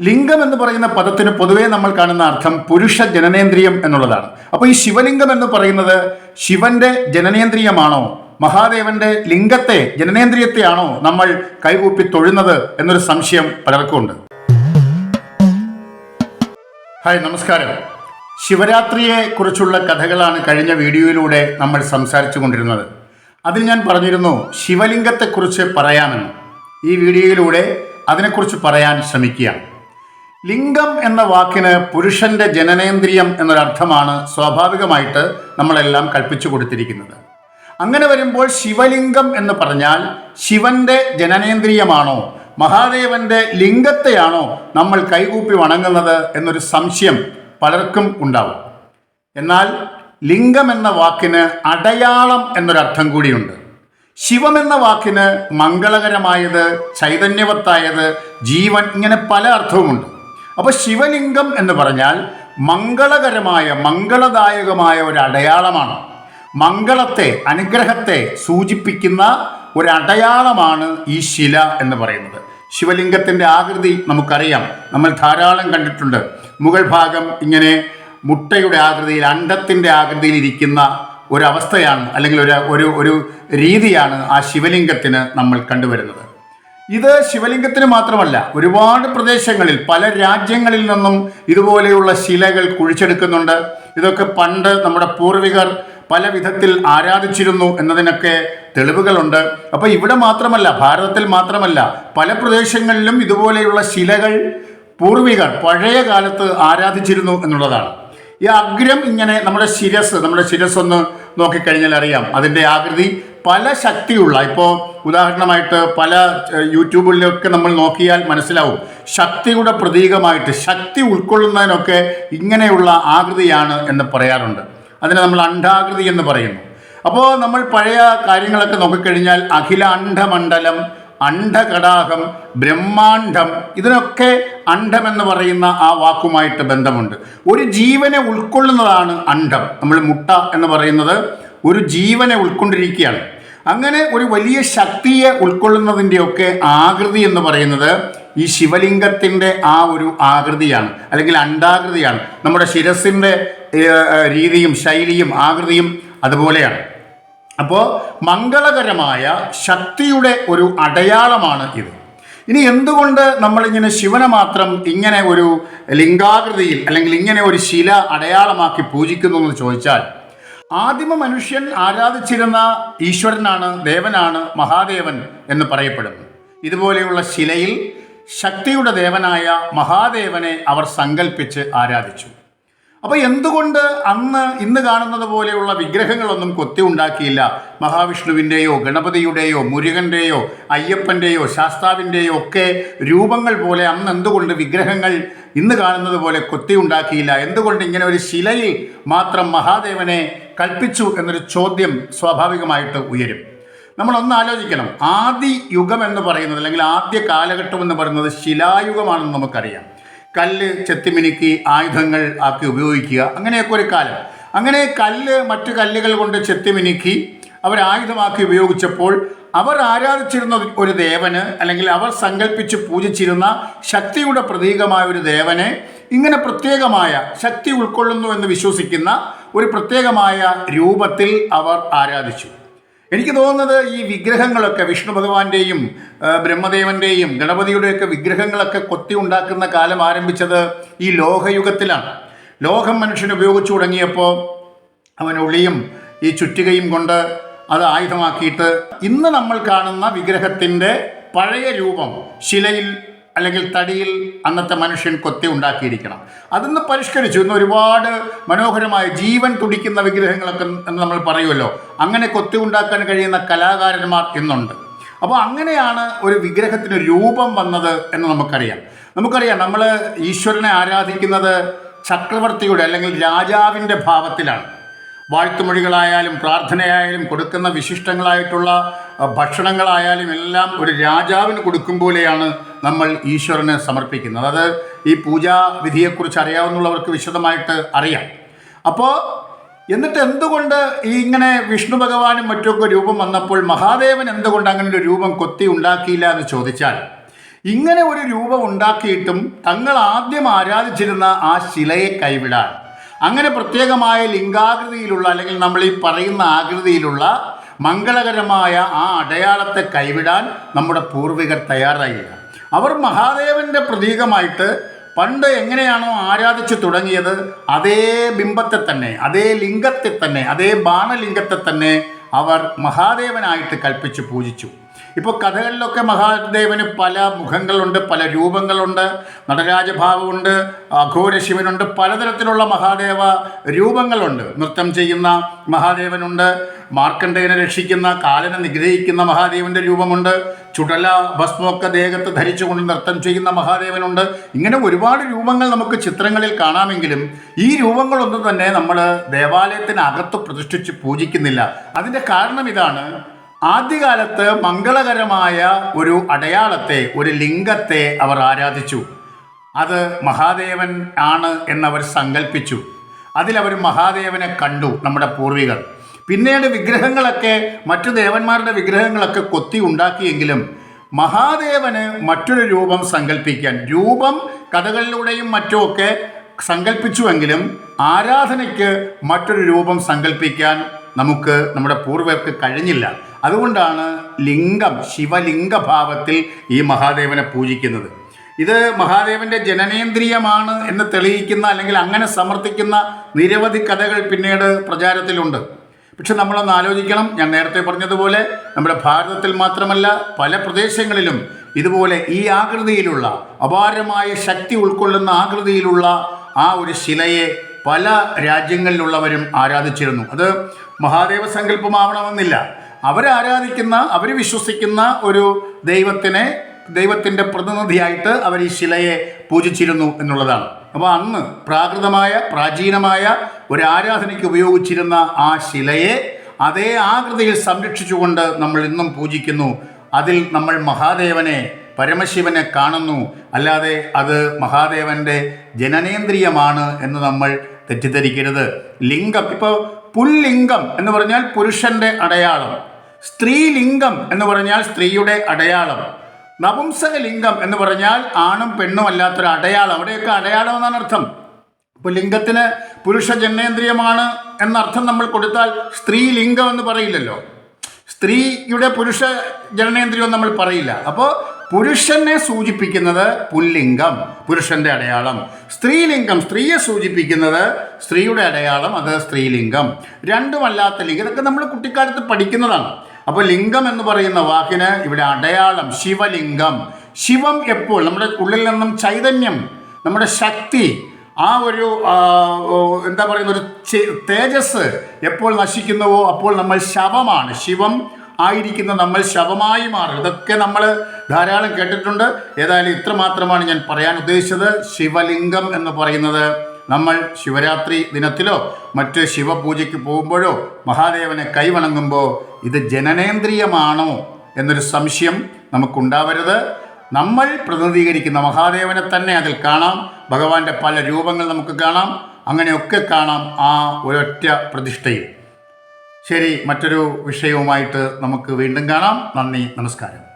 ലിംഗം എന്ന് പറയുന്ന പദത്തിന് പൊതുവേ നമ്മൾ കാണുന്ന അർത്ഥം പുരുഷ ജനനേന്ദ്രിയം എന്നുള്ളതാണ്. അപ്പോൾ ഈ ശിവലിംഗം എന്ന് പറയുന്നത് ശിവന്റെ ജനനേന്ദ്രിയമാണോ? മഹാദേവന്റെ ലിംഗത്തെ ജനനേന്ദ്രിയത്തെയാണോ നമ്മൾ കൈകൂപ്പി തൊഴുന്നത് എന്നൊരു സംശയം പലർക്കും ഉണ്ട് ഹായ് നമസ്കാരം. ശിവരാത്രിയെ കുറിച്ചുള്ള കഥകളാണ് കഴിഞ്ഞ വീഡിയോയിലൂടെ നമ്മൾ സംസാരിച്ചു കൊണ്ടിരുന്നത്. അതിൽ ഞാൻ പറഞ്ഞിരുന്നു ശിവലിംഗത്തെക്കുറിച്ച് പറയാമെന്ന്. ഈ വീഡിയോയിലൂടെ അതിനെക്കുറിച്ച് പറയാൻ ശ്രമിക്കുകയാണ്. ലിംഗം എന്ന വാക്കിന് പുരുഷന്റെ ജനനേന്ദ്രിയം എന്നൊരർത്ഥമാണ് സ്വാഭാവികമായിട്ട് നമ്മളെല്ലാം കൽപ്പിച്ചു കൊടുത്തിരിക്കുന്നത്. അങ്ങനെ വരുമ്പോൾ ശിവലിംഗം എന്ന് പറഞ്ഞാൽ ശിവന്റെ ജനനേന്ദ്രിയമാണോ മഹാദേവന്റെ ലിംഗത്തെയാണോ നമ്മൾ കൈകൂപ്പി വണങ്ങുന്നത് എന്നൊരു സംശയം പലർക്കും ഉണ്ടാവും. എന്നാൽ ലിംഗം എന്ന വാക്കിന് അടയാളം എന്നൊരർത്ഥം കൂടിയുണ്ട്. ശിവം എന്ന വാക്കിന് മംഗളകരമായത് ചൈതന്യവത്തായത് ജീവൻ ഇങ്ങനെ പല അർത്ഥവുമുണ്ട്. അപ്പോൾ ശിവലിംഗം എന്ന് പറഞ്ഞാൽ മംഗളകരമായ മംഗളദായകമായ ഒരു അടയാളമാണ്. മംഗളത്തെ അനുഗ്രഹത്തെ സൂചിപ്പിക്കുന്ന ഒരു അടയാളമാണ് ഈ ശില എന്ന് പറയുന്നത്. ശിവലിംഗത്തിന്റെ ആകൃതി നമുക്കറിയാം. നമ്മൾ ധാരാളം കണ്ടിട്ടുണ്ട്. മുഗൾ ഭാഗം ഇങ്ങനെ മുട്ടയുടെ ആകൃതിയിൽ അണ്ടത്തിന്റെ ആകൃതിയിൽ ഇരിക്കുന്ന ഒരവസ്ഥയാണ് അല്ലെങ്കിൽ ഒരു ഒരു ഒരു രീതിയാണ് ആ ശിവലിംഗത്തിന് നമ്മൾ കണ്ടുവരുന്നത്. ഇത് ശിവലിംഗത്തിന് മാത്രമല്ല ഒരുപാട് പ്രദേശങ്ങളിൽ പല രാജ്യങ്ങളിൽ നിന്നും ഇതുപോലെയുള്ള ശിലകൾ കുഴിച്ചെടുക്കുന്നുണ്ട്. ഇതൊക്കെ പണ്ട് നമ്മുടെ പൂർവികർ പല വിധത്തിൽ ആരാധിച്ചിരുന്നു എന്നതിനൊക്കെ തെളിവുകളുണ്ട്. അപ്പോൾ ഇവിടെ മാത്രമല്ല ഭാരതത്തിൽ മാത്രമല്ല പല പ്രദേശങ്ങളിലും ഇതുപോലെയുള്ള ശിലകൾ പൂർവികർ പഴയ കാലത്ത് ആരാധിച്ചിരുന്നു എന്നുള്ളതാണ്. ഈ അഗ്രം ഇങ്ങനെ നമ്മുടെ ശിരസ് നമ്മുടെ ശിരസ് ഒന്ന് നോക്കിക്കഴിഞ്ഞാൽ അറിയാം അതിന്റെ ആകൃതി പല ശക്തിയുള്ള ഇപ്പോൾ ഉദാഹരണമായിട്ട് പല യൂട്യൂബിലൊക്കെ നമ്മൾ നോക്കിയാൽ മനസ്സിലാവും. ശക്തിയുടെ പ്രതീകമായിട്ട് ശക്തി ഉൾക്കൊള്ളുന്നതിനൊക്കെ ഇങ്ങനെയുള്ള ആകൃതിയാണ് എന്ന് പറയാറുണ്ട്. അതിനെ നമ്മൾ അണ്ഡാകൃതി എന്ന് പറയുന്നു. അപ്പോൾ നമ്മൾ പഴയ കാര്യങ്ങളൊക്കെ നോക്കിക്കഴിഞ്ഞാൽ അഖില അണ്ഡമണ്ഡലം അണ്ഡകടാഹം ബ്രഹ്മാണ്ഡം ഇതിനൊക്കെ അണ്ഡം എന്ന് പറയുന്ന ആ വാക്കുമായിട്ട് ബന്ധമുണ്ട്. ഒരു ജീവനെ ഉൾക്കൊള്ളുന്നതാണ് അണ്ഡം. നമ്മൾ മുട്ട എന്ന് പറയുന്നത് ഒരു ജീവനെ ഉൾക്കൊണ്ടിരിക്കുകയാണ്. അങ്ങനെ ഒരു വലിയ ശക്തിയെ ഉൾക്കൊള്ളുന്നതിന്റെയൊക്കെ ആകൃതി എന്ന് പറയുന്നത് ഈ ശിവലിംഗത്തിന്റെ ആ ഒരു ആകൃതിയാണ് അല്ലെങ്കിൽ അണ്ടാകൃതിയാണ് നമ്മുടെ ശിരസിന്റെ രീതിയും ശൈലിയും ആകൃതിയും അതുപോലെയാണ്. അപ്പോൾ മംഗളകരമായ ശക്തിയുടെ ഒരു അടയാളമാണ് ഇത്. ഇനി എന്തുകൊണ്ട് നമ്മളിങ്ങനെ ശിവനെ മാത്രം ഇങ്ങനെ ഒരു ലിംഗാകൃതിയിൽ അല്ലെങ്കിൽ ഇങ്ങനെ ഒരു ശില അടയാളമാക്കി പൂജിക്കുന്നു എന്ന് ചോദിച്ചാൽ ആദിമ മനുഷ്യൻ ആരാധിച്ചിരുന്ന ഈശ്വരനാണ് ദേവനാണ് മഹാദേവൻ എന്ന് പറയപ്പെടുന്നു. ഇതുപോലെയുള്ള ശിലയിൽ ശക്തിയുടെ ദേവനായ മഹാദേവനെ അവർ സങ്കല്പിച്ച് ആരാധിച്ചു. അപ്പോൾ എന്തുകൊണ്ട് അന്ന് ഇന്ന് കാണുന്നത് പോലെയുള്ള വിഗ്രഹങ്ങളൊന്നും കൊത്തി ഉണ്ടാക്കിയില്ല? മഹാവിഷ്ണുവിന്റെയോ ഗണപതിയുടെയോ മുരുകന്റെയോ അയ്യപ്പന്റെയോ ശാസ്താവിന്റെയോ ഒക്കെ രൂപങ്ങൾ പോലെ അന്ന് എന്തുകൊണ്ട് വിഗ്രഹങ്ങൾ ഇന്ന് കാണുന്നത് പോലെ കൊത്തി ഉണ്ടാക്കിയില്ല? എന്തുകൊണ്ട് ഇങ്ങനെ ഒരു ശിലയിൽ മാത്രം മഹാദേവനെ കൽപ്പിച്ചു എന്നൊരു ചോദ്യം സ്വാഭാവികമായിട്ട് ഉയരും. നമ്മളൊന്ന് ആലോചിക്കണം. ആദി യുഗം എന്ന് പറയുന്നത് അല്ലെങ്കിൽ ആദ്യ കാലഘട്ടം എന്ന് പറയുന്നത് ശിലായുഗമാണെന്ന് നമുക്കറിയാം. കല്ല് ചെത്തിമിനുക്കി ആയുധങ്ങൾ ആക്കി ഉപയോഗിക്കുക. അങ്ങനെയൊക്കെ ഒരു കാലം. അങ്ങനെ കല്ല് മറ്റു കല്ലുകൾ കൊണ്ട് ചെത്തിമിനുക്കി അവർ ആയുധമാക്കി ഉപയോഗിച്ചപ്പോൾ അവർ ആരാധിച്ചിരുന്ന ഒരു ദേവന് അല്ലെങ്കിൽ അവർ സങ്കല്പിച്ച് പൂജിച്ചിരുന്ന ശക്തിയുടെ പ്രതീകമായ ഒരു ദേവനെ ഇങ്ങനെ പ്രത്യേകമായ ശക്തി ഉൾക്കൊള്ളുന്നു എന്ന് വിശ്വസിക്കുന്ന ഒരു പ്രത്യേകമായ രൂപത്തിൽ അവർ ആരാധിച്ചു. എനിക്ക് തോന്നുന്നത് ഈ വിഗ്രഹങ്ങളൊക്കെ വിഷ്ണു ഭഗവാന്റെയും ബ്രഹ്മദേവന്റെയും ഗണപതിയുടെയൊക്കെ വിഗ്രഹങ്ങളൊക്കെ കൊത്തി ഉണ്ടാക്കുന്ന കാലം ആരംഭിച്ചത് ഈ ലോഹയുഗത്തിലാണ്. ലോഹം മനുഷ്യൻ ഉപയോഗിച്ചു തുടങ്ങിയപ്പോൾ അവൻ ഉളിയും ഈ ചുറ്റികയും കൊണ്ട് അത് ആയുധമാക്കിയിട്ട് ഇന്ന് നമ്മൾ കാണുന്ന വിഗ്രഹത്തിന്റെ പഴയ രൂപം ശിലയിൽ അല്ലെങ്കിൽ തടിയിൽ അന്നത്തെ മനുഷ്യൻ കൊത്തി ഉണ്ടാക്കിയിരിക്കണം. അതിന്ന് പരിഷ്കരിച്ചു. ഇന്ന് ഒരുപാട് മനോഹരമായ ജീവൻ തുടിക്കുന്ന വിഗ്രഹങ്ങളൊക്കെ എന്ന് നമ്മൾ പറയുമല്ലോ. അങ്ങനെ കൊത്തി ഉണ്ടാക്കാൻ കഴിയുന്ന കലാകാരന്മാർ ഇന്നുണ്ട്. അപ്പോൾ അങ്ങനെയാണ് ഒരു വിഗ്രഹത്തിന് രൂപം വന്നത് എന്ന് നമുക്കറിയാം. നമുക്കറിയാം നമ്മൾ ഈശ്വരനെ ആരാധിക്കുന്നത് ചക്രവർത്തിയുടെ അല്ലെങ്കിൽ രാജാവിന്റെ ഭാവത്തിലാണ്. വാഴ്ത്തുമൊഴികളായാലും പ്രാർത്ഥനയായാലും കൊടുക്കുന്ന വിശിഷ്ടങ്ങളായിട്ടുള്ള ഭക്ഷണങ്ങളായാലും എല്ലാം ഒരു രാജാവിന് കൊടുക്കും പോലെയാണ് നമ്മൾ ഈശ്വരന് സമർപ്പിക്കുന്നത്. അത് ഈ പൂജാവിധിയെക്കുറിച്ച് അറിയാവുന്നവർക്ക് വിശദമായിട്ട് അറിയാം. അപ്പോൾ എന്നിട്ട് എന്തുകൊണ്ട് ഇങ്ങനെ വിഷ്ണു ഭഗവാനും മറ്റൊക്കെ രൂപം വന്നപ്പോൾ മഹാദേവൻ എന്തുകൊണ്ട് അങ്ങനെ ഒരു രൂപം കൊത്തി ഉണ്ടാക്കിയില്ല എന്ന് ചോദിച്ചാൽ ഇങ്ങനെ ഒരു രൂപം ഉണ്ടാക്കിയിട്ടും തങ്ങൾ ആദ്യം ആരാധിച്ചിരുന്ന ആ ശിലയെ കൈവിടാൻ. അങ്ങനെ പ്രത്യേകമായ ലിംഗാകൃതിയിലുള്ള അല്ലെങ്കിൽ നമ്മൾ ഈ പറയുന്ന ആകൃതിയിലുള്ള മംഗളകരമായ ആ അടയാളത്തെ കൈവിടാൻ നമ്മുടെ പൂർവികർ തയ്യാറായില്ല. അവർ മഹാദേവന്റെ പ്രതീകമായിട്ട് പണ്ട് എങ്ങനെയാണോ ആരാധിച്ചു തുടങ്ങിയത് അതേ ബിംബത്തെ തന്നെ അതേ ലിംഗത്തെ തന്നെ അതേ ബാണലിംഗത്തെ തന്നെ അവർ മഹാദേവനായിട്ട് കൽപ്പിച്ച് പൂജിച്ചു. ഇപ്പോൾ കഥകളിലൊക്കെ മഹാദേവന് പല മുഖങ്ങളുണ്ട് പല രൂപങ്ങളുണ്ട് നടരാജഭാവമുണ്ട് അഘോര ശിവനുണ്ട് പലതരത്തിലുള്ള മഹാദേവ രൂപങ്ങളുണ്ട്. നൃത്തം ചെയ്യുന്ന മഹാദേവനുണ്ട് മാർക്കണ്ഡേയനെ രക്ഷിക്കുന്ന കാലനെ നിഗ്രഹിക്കുന്ന മഹാദേവന്റെ രൂപമുണ്ട് ചുടല ഭസ്മൊക്കെ ദേഹത്ത് ധരിച്ചുകൊണ്ട് നൃത്തം ചെയ്യുന്ന മഹാദേവനുണ്ട്. ഇങ്ങനെ ഒരുപാട് രൂപങ്ങൾ നമുക്ക് ചിത്രങ്ങളിൽ കാണാമെങ്കിലും ഈ രൂപങ്ങളൊന്നും തന്നെ നമ്മൾ ദേവാലയത്തിനകത്ത് പ്രതിഷ്ഠിച്ച് പൂജിക്കുന്നില്ല. അതിന്റെ കാരണം ഇതാണ് ആദ്യകാലത്ത് മംഗളകരമായ ഒരു അടയാളത്തെ ഒരു ലിംഗത്തെ അവർ ആരാധിച്ചു. അത് മഹാദേവൻ ആണ് എന്നവർ സങ്കല്പിച്ചു അതിലവർ മഹാദേവനെ കണ്ടു നമ്മുടെ പൂർവികർ. പിന്നീട് വിഗ്രഹങ്ങളൊക്കെ മറ്റു ദേവന്മാരുടെ വിഗ്രഹങ്ങളൊക്കെ കൊത്തി ഉണ്ടാക്കിയെങ്കിലും മഹാദേവന് മറ്റൊരു രൂപം സങ്കല്പിക്കാൻ രൂപം കഥകളിലൂടെയും മറ്റുമൊക്കെ സങ്കല്പിച്ചുവെങ്കിലും ആരാധനയ്ക്ക് മറ്റൊരു രൂപം സങ്കല്പിക്കാൻ നമുക്ക് നമ്മുടെ പൂർവർക്ക് കഴിഞ്ഞില്ല. അതുകൊണ്ടാണ് ലിംഗം ശിവലിംഗഭാവത്തിൽ ഈ മഹാദേവനെ പൂജിക്കുന്നത്. ഇത് മഹാദേവന്റെ ജനനേന്ദ്രിയമാണ് എന്ന് തെളിയിക്കുന്ന അല്ലെങ്കിൽ അങ്ങനെ സമർത്ഥിക്കുന്ന നിരവധി കഥകൾ പിന്നീട് പ്രചാരത്തിലുണ്ട്. പക്ഷെ നമ്മളൊന്ന് ആലോചിക്കണം. ഞാൻ നേരത്തെ പറഞ്ഞതുപോലെ നമ്മുടെ ഭാരതത്തിൽ മാത്രമല്ല പല പ്രദേശങ്ങളിലും ഇതുപോലെ ഈ ആകൃതിയിലുള്ള അപാരമായ ശക്തി ഉൾക്കൊള്ളുന്ന ആകൃതിയിലുള്ള ആ ഒരു ശിലയെ പല രാജ്യങ്ങളിലുള്ളവരും ആരാധിച്ചിരുന്നു. അത് മഹാദേവ സങ്കല്പമാവണമെന്നില്ല. അവരാരാധിക്കുന്ന അവർ വിശ്വസിക്കുന്ന ഒരു ദൈവത്തിനെ ദൈവത്തിന്റെ പ്രതിനിധിയായിട്ട് അവർ ഈ ശിലയെ പൂജിച്ചിരുന്നു എന്നുള്ളതാണ്. അപ്പോൾ അന്ന് പ്രാകൃതമായ പ്രാചീനമായ ഒരു ആരാധനയ്ക്ക് ഉപയോഗിച്ചിരുന്ന ആ ശിലയെ അതേ ആകൃതിയിൽ സംരക്ഷിച്ചുകൊണ്ട് നമ്മൾ ഇന്നും പൂജിക്കുന്നു. അതിൽ നമ്മൾ മഹാദേവനെ പരമശിവനെ കാണുന്നു. അല്ലാതെ അത് മഹാദേവന്റെ ജനനേന്ദ്രിയമാണ് എന്ന് നമ്മൾ തെറ്റിദ്ധരിക്കരുത്. ലിംഗം ഇപ്പോൾ പുല്ലിംഗം എന്ന് പറഞ്ഞാൽ പുരുഷന്റെ അടയാളം. സ്ത്രീലിംഗം എന്ന് പറഞ്ഞാൽ സ്ത്രീയുടെ അടയാളം. നപുംസക ലിംഗം എന്ന് പറഞ്ഞാൽ ആണും പെണ്ണും അല്ലാത്തൊരു അടയാളം. അവിടെയൊക്കെ അടയാളം എന്നാണ് അർത്ഥം. ഇപ്പോൾ ലിംഗത്തിന് പുരുഷ ജനേന്ദ്രിയമാണ് എന്നർത്ഥം നമ്മൾ കൊടുത്താൽ സ്ത്രീലിംഗം എന്ന് പറയില്ലല്ലോ. സ്ത്രീയുടെ പുരുഷ ജനനേന്ദ്രിയം നമ്മൾ പറയില്ല. അപ്പോൾ പുരുഷനെ സൂചിപ്പിക്കുന്നത് പുല്ലിംഗം പുരുഷന്റെ അടയാളം. സ്ത്രീലിംഗം സ്ത്രീയെ സൂചിപ്പിക്കുന്നത് സ്ത്രീയുടെ അടയാളം അത് സ്ത്രീലിംഗം. രണ്ടുമല്ലാത്ത ലിംഗം ഇതൊക്കെ നമ്മൾ കുട്ടിക്കാലത്ത് പഠിക്കുന്നതാണ്. അപ്പോൾ ലിംഗം എന്ന് പറയുന്ന വാക്കിന് ഇവിടെ അടയാളം ശിവലിംഗം. ശിവം എപ്പോൾ? നമ്മുടെ ഉള്ളിൽ നിന്നും ചൈതന്യം നമ്മുടെ ശക്തി ആ ഒരു എന്താ പറയുന്ന ഒരു തേജസ് എപ്പോൾ നശിക്കുന്നുവോ അപ്പോൾ നമ്മൾ ശവമാണ്. ശിവം ആയിരിക്കുന്ന നമ്മൾ ശവമായി മാറും. ഇതൊക്കെ നമ്മൾ ധാരാളം കേട്ടിട്ടുണ്ട്. ഏതായാലും ഇത്ര മാത്രമാണ് ഞാൻ പറയാൻ ഉദ്ദേശിച്ചത്. ശിവലിംഗം എന്ന് പറയുന്നത് നമ്മൾ ശിവരാത്രി ദിനത്തിലോ മറ്റ് ശിവപൂജയ്ക്ക് പോകുമ്പോഴോ മഹാദേവനെ കൈവണങ്ങുമ്പോൾ ഇത് ജനനേന്ദ്രിയമാണോ എന്നൊരു സംശയം നമുക്കുണ്ടാവരുത്. നമ്മൾ പ്രതിനിധീകരിക്കുന്ന മഹാദേവനെ തന്നെ അതിൽ കാണാം. ഭഗവാന്റെ പല രൂപങ്ങൾ നമുക്ക് കാണാം. അങ്ങനെയൊക്കെ കാണാം ആ ഒരൊറ്റ പ്രതിഷ്ഠയിൽ. ശരി മറ്റൊരു വിഷയവുമായിട്ട് നമുക്ക് വീണ്ടും കാണാം. നന്ദി നമസ്കാരം.